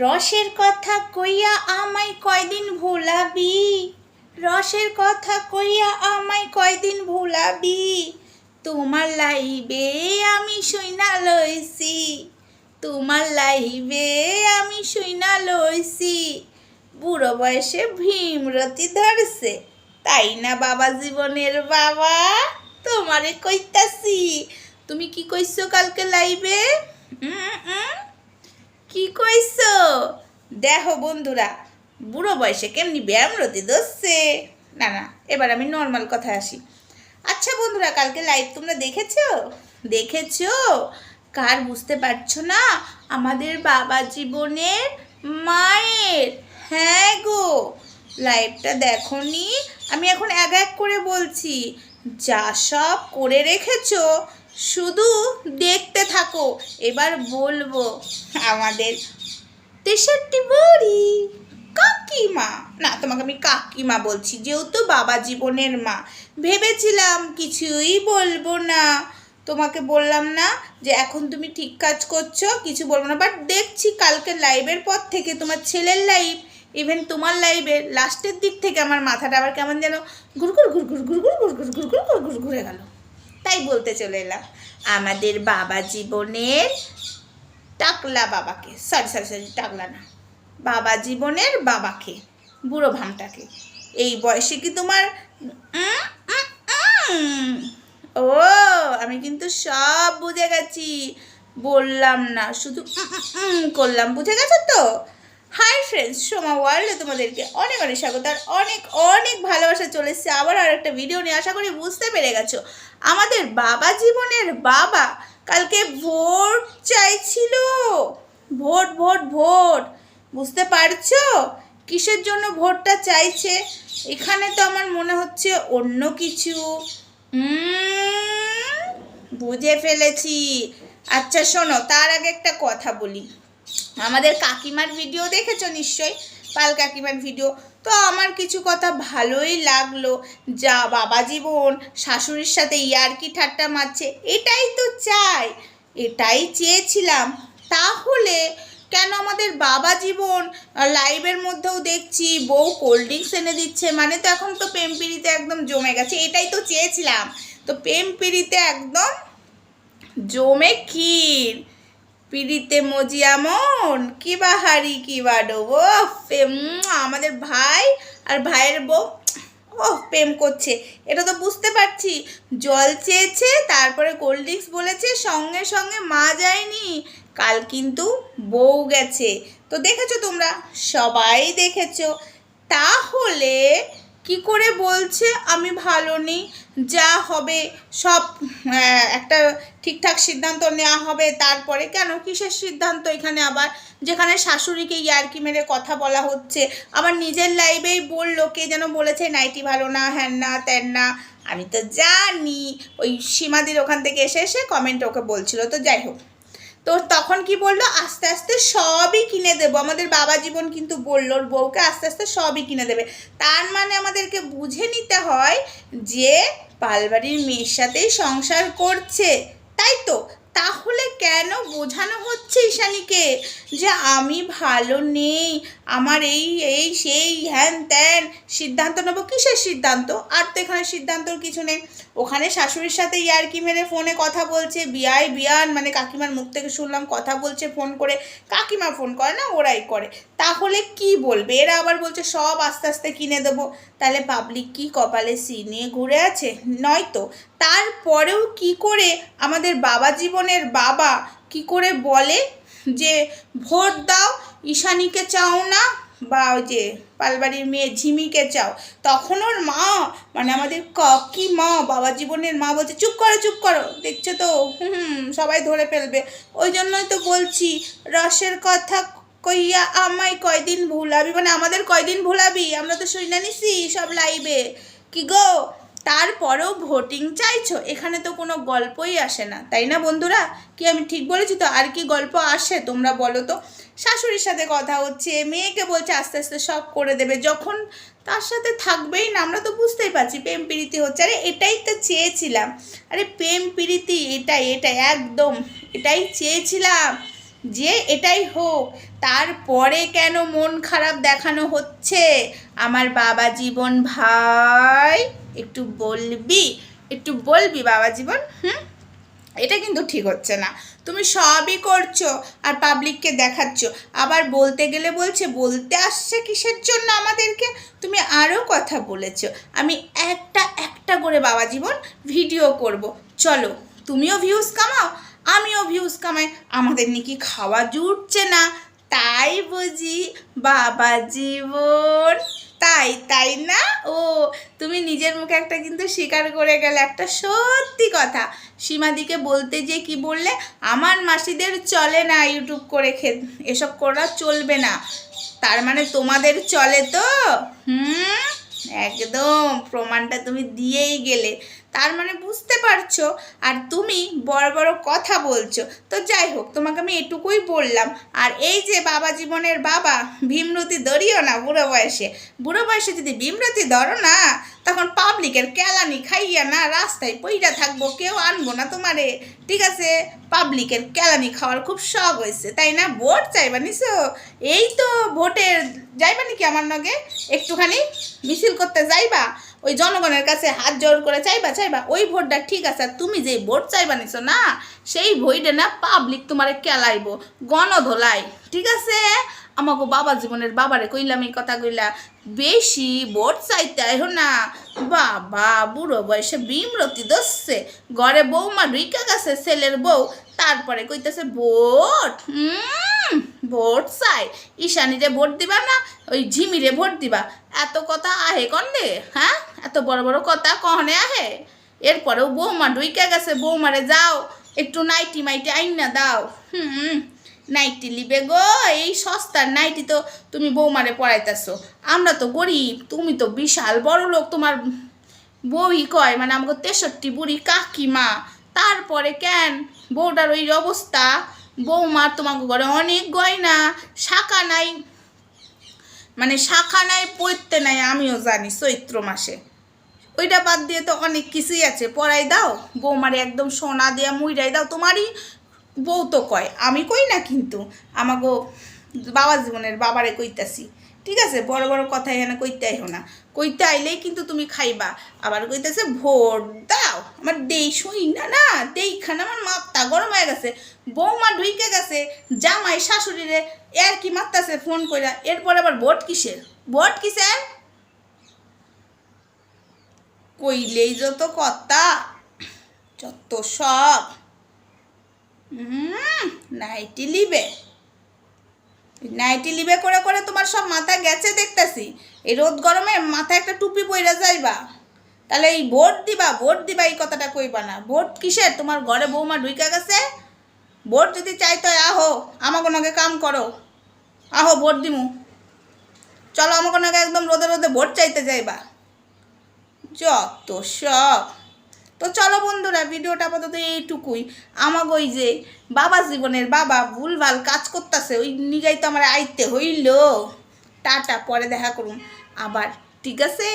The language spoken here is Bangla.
রসের কথা কইয়া আমায় কয়দিন ভুলাবি? রসের কথা কইয়া আমায় কয়দিন ভুলাবি? তোমার লাইবে আমি শুইনা লইছি। তোমার লাইবে আমি শুইনা লইছি। বুড়ো বয়সে ভীমরতি ধরছে। তাই না বাবা জীবনের বাবা? তোমারে কইতাছি। তুমি কি কইছো কালকে লাইবে? উম, উম। কি কইছো? দেখো বন্ধুরা, বুড়ো বয়সে কেমনি ব্যায়ামরতি দোষছে না না, এবার আমি নর্মাল কথায় আসি। আচ্ছা বন্ধুরা, কালকে লাইভ তোমরা দেখেছ? দেখেছ? কার বুঝতে পারছ না? আমাদের বাবা জীবনের মায়ের। হ্যাঁ গো লাইভটা দেখনি? আমি এখন এক এক করে বলছি। যা সব করে রেখেছো শুধু দেখতে থাকো, এবার বলব আমাদের তেষট্টি বড়ি, কাকিমা। না, তোমাকে আমি কাকিমা বলছি, যেহেতু বাবা জীবনের মা। ভেবেছিলাম কিছুই বলব না। তোমাকে বললাম না যে এখন তুমি ঠিক কাজ করছ, কিছু বলব না। বাট দেখছি কালকে লাইভের পর থেকে তোমার ছেলের লাইভ ইভেন তোমার লাইভের লাস্টের দিক থেকে আমার মাথাটা আবার কেমন যেন ঘুরঘুর ঘুরঘুর ঘুরঘুর ঘুরঘুর ঘুরঘুর ঘুরঘুর ঘুরে গেল। তাই বলতে চলে এলাম। আমাদের বাবা জীবনের টাকলা বাবাকে। সরি সরি সরি টাকলা না। বাবা জীবনের বাবাকে, বুড়ো ভামটাকে। এই বয়সে কি তোমার। ও, আমি কিন্তু সব বুঝে গেছি। বললাম না, শুধু করলাম। বুঝে গেছো তো? হাই ফ্রেন্ডস সোমা ওয়ার্ল্ডে তোমাদেরকে অনেক অনেক স্বাগত আর অনেক অনেক ভালোবাসা চলে এসছে। আবার আর একটা ভিডিও নিয়ে আশা করি বুঝতে পেরে গেছো। আমাদের বাবা জীবনের বাবা কালকে ভোট চাইছিল। Vote vote vote. বুঝতে পারছ? কিসের জন্য ভোটটা চাইছে? এখানে তো আমার মনে হচ্ছে অন্য কিছু। বুঝে ফেলেছি। আচ্ছা শোনো, তার আগে একটা কথা বলি। আমাদের কাকিমার ভিডিও দেখেছ নিশ্চয়ই? পাল কাকিমার ভিডিও তো আমার কিছু কথা ভালোই লাগল। যা বাবা জীবন, শাশুড়ির সাথে ইয়ার্কি ঠাট্টা মারছে, এটাই তো চাই। এটাই চেয়েছিলাম। তাহলে কেন আমাদের বাবা জীবন লাইভের মধ্যেও দেখছি, বউ কোল্ড ড্রিঙ্কস এনে দিচ্ছে মানে তো এখন তো প্রেম পিড়িতে একদম জমে গেছে, এটাই তো চেয়েছিলাম। তো প্রেম পিড়িতে একদম জমে ক্ষীর। পিড়িতে মজিয়ামন কি বাহারি কি ও প্রেম আমাদের ভাই আর ভাইয়ের বউ ও প্রেম করছে। এটা তো বুঝতে পারছি। জল চেয়েছে, তারপরে কোল্ড ড্রিঙ্কস বলেছে, সঙ্গে সঙ্গে মা যায়নি। কাল কিন্তু বউ গেছে। তো দেখেছ তোমরা? সবাই দেখেছ। তাহলে কি করে বলছে আমি ভালো নেই, যা হবে সব একটা ঠিকঠাক সিদ্ধান্ত নেওয়া হবে, তারপরে কেন কিসের সিদ্ধান্ত এখানে আবার? যেখানে শাশুড়িকে ইয়ার্কি মেরে কথা বলা হচ্ছে, আবার নিজের লাইভেই বলল, কে যেন বলেছে, নাইটি ভালো না, হ্যান না, ত্যান না, আমি তো জানি। ওই সীমাদির ওখান থেকে এসে এসে কমেন্ট ওকে বলছিল। তো যাই হোক। তো তখন কি বলল? আস্তে আস্তে সবই কিনে দেবো। আমাদের বাবা জীবন কিন্তু বলল, ওর বউকে আস্তে আস্তে সবই কিনে দেবে। তার মানে আমাদেরকে বুঝে নিতে হয় যে পালবাড়ির মেয়ের সাথেই সংসার করছে। তাই তো? তাহলে কেন বোঝানো হচ্ছে ঈশানীকে যে আমি ভালো নেই? আমার এই এই, সেই, হ্যান ত্যান, সিদ্ধান্ত নেব? কিসের সিদ্ধান্ত? আর তো এখানে সিদ্ধান্তর কিছু নেই। ওখানে শাশুড়ির সাথে ইয়ার্কি মেরে ফোনে কথা বলছে, বিয়াই, বিয়ান মানে কাকিমার মুখ থেকে শুনলাম কথা বলছে ফোন করে। কাকিমা ফোন করে না, ওরাই করে। তাহলে কি বলবে? এরা আবার বলছে, সব আস্তে আস্তে কিনে দেবো। তাহলে পাবলিক কি কপালে সি নিয়ে ঘুরে আছে? নয়তো। তারপরেও কি করে আমাদের বাবা জীবনের বাবা কি করে বলে যে, ভোট দাও, ঈশানীকে চাও না বা ওই যে পালবাড়ির মেয়ে ঝিমিকে চাও। তখন ওর মা মানে আমাদের কাকি মা, বাবা জীবনের মা বলছে, চুপ করো চুপ করো, দেখছ তো, হুম, সবাই ধরে ফেলবে। ওই জন্যই তো বলছি, রসের কথা কইয়া আমায় কয়দিন ভুলাবি? মানে আমাদের কয়দিন ভুলাবি? আমরা তো শুনে নিছি সব লাইভে কি গো? তারপরেও ভোটিং চাইছো? এখানে তো কোনো গল্পই আসে না, তাই না বন্ধুরা? কি আমি ঠিক বলেছি তো? আর কি গল্প আসে তোমরা বলো তো? শাশুড়ির সাথে কথা হচ্ছে, মেয়েকে বলছে আস্তে আস্তে সব করে দেবে, যখন তার সাথে থাকবেই না, আমরা তো বুঝতেই পারছি, প্রেম প্রীতি হচ্ছে। আরে এটাই তো চেয়েছিলাম। আরে প্রেম প্রীতি এটাই এটাই, একদম এটাই চেয়েছিলাম যে এটাই হোক। তারপরে কেন মন খারাপ দেখানো হচ্ছে? আমার বাবা জীবন ভাই। একটু বলবি একটু বলবি বাবা জীবন? হুম? এটা কিন্তু ঠিক হচ্ছে না। তুমি সবই করছ আর পাবলিককে দেখাচ্ছ। আবার বলতে গেলে বলছে, বলতে আসছে কিসের জন্য আমাদেরকে? তুমি আরও কথা বলেছ। আমি একটা একটা করে বাবা জীবন ভিডিও করব। চলো, তুমিও ভিউজ কামাও, আমিও ভিউজ কামাই। আমাদের নাকি খাওয়া জুটছে না। তাই বুঝি বাবা জীবন। তাই তাই না? ও, তুমি নিজের মুখে একটা কিন্তু স্বীকার করে গেলে একটা সত্যি কথা। সীমাদিকে বলতে যে কি বললে, আমার মাসিদের চলে না ইউটিউব করে খে এসব করা চলবে না। তার মানে তোমাদের চলে তো? হুম, একদম, প্রমাণটা তুমি দিয়েই গেলে। তার মানে বুঝতে পারছ? আর তুমি বড় বড় কথা বলছো। তো যাই হোক, তোমাকে আমি এটুকুই বললাম। আর এই যে বাবা জীবনের বাবা, ভীমরতি ধরিও না বুড়ো বয়সে। বুড়ো বয়সে যদি ভীমরতি ধরো না, তখন পাবলিকের কেলানি খাইয়া না রাস্তায় পইরা থাকব, কেউ আনব না তোমারে। ঠিক আছে? পাবলিকের কেলানি খাওয়ার খুব শখ হয়েছে তাই না? ভোট চাইবা নিছো? এই তো ভোটের, যাইবা নাকি আমার নগে? একটুখানি মিছিল করতে যাইবা? ওই জনগণের কাছে হাত জোর করে চাইবা চাইবা, ওই ভোটটা ঠিক আছে, আর তুমি যে ভোট চাইবা নিছো না, সেই ভোটে না পাবলিক তোমারে কেলাইবো, গণধোলাই, ঠিক আছে? আমাকে বাবা জীবনের বাবারে কইলাম এই কথা কইলা, বেশি ভোট চাইতে আইহো না, বাবা বুড়ো বয়সে বিমরতি দসছে ঘরে বৌমা ঢুইকা গেছে, ছেলের বউ, তারপরে কইতেছে, ভোট, হুম? ভোট চাই। ঈশানীরে ভোট দিবা না, ওই ঝিমিরে ভোট দিবা। এত কথা আহে কন্দে হ্যাঁ? এত বড় বড় কথা কহনে আহে? এরপরেও বৌমা ঢুইকা গেছে, বৌমারে যাও, একটু নাইটি মাইটি আইনা দাও। হুম, নাইটি লিবে গো, এই সস্তার নাইটি তো তুমি বৌমারে পড়াইতেছো আমরা তো গরিব, তুমি তো বিশাল বড় লোক, তোমার বউই কয় মানে আমাকে তেষট্টি বুড়ি কাকিমা। তারপরে কেন? বউটার ওই অবস্থা। বৌমার তোমাকে ঘরে অনেক গয়না, শাখা নাই। মানে শাখা নাই পড়তে নাই, আমিও জানি চৈত্র মাসে। ওইটা বাদ দিয়ে তো অনেক কিছুই আছে। পড়াই দাও, বৌমারে একদম সোনা দিয়া মুইরাই দাও। তোমারই বউ তো কয়, আমি কই না কিন্তু? আমাগো বাবা জীবনের বাবারে কইতাছি। ঠিক আছে? বড় বড় কথা এখানে কইতে আইও না। কইতে আইলেই কিন্তু তুমি খাইবা। আবার কইতেছে ভোট দাও। আমার দেই শুই না না। দেইখানে আমার মাথা গরম হয়ে গেছে। বৌমা ঢুইকে গেছে। জামাই শাশুড়িরে এর কি মারতাছে ফোন কইরা। এরপর আবার ভোট কিসের? ভোট কিসের? কইলেই যত কথা, যত সব। হুম নাইটি লিবে। নাইটি লিবে করে করে তোমার সব মাথা গেছে দেখতেছি। এই রোদ গরমে মাথায় একটা টুপি পইরা যাইবা। তাহলে এই ভোট দিবা ভোট দিবা এই কথাটা কইবা না। ভোট কিসের? তোমার ঘরে বৌমা ঢুইকা গেছে। ভোট যদি চাই চাইতো, আহো, আমাকে নাকি কাম করো। আহো, ভোট দিমু। চলো, আমাকে নাকি একদম রোদে রোদে ভোট চাইতে যাইবা। যত সব তো চলো বন্ধুরা, ভিডিওটা আপাতত এইটুকুই। আমাকে ওই যে বাবা জীবনের বাবা ভুলভাল কাজ করতেছে, ওই নিগাই তো আমার আইতে হইল। টাটা, পরে দেখা করুন আবার, ঠিক আছে?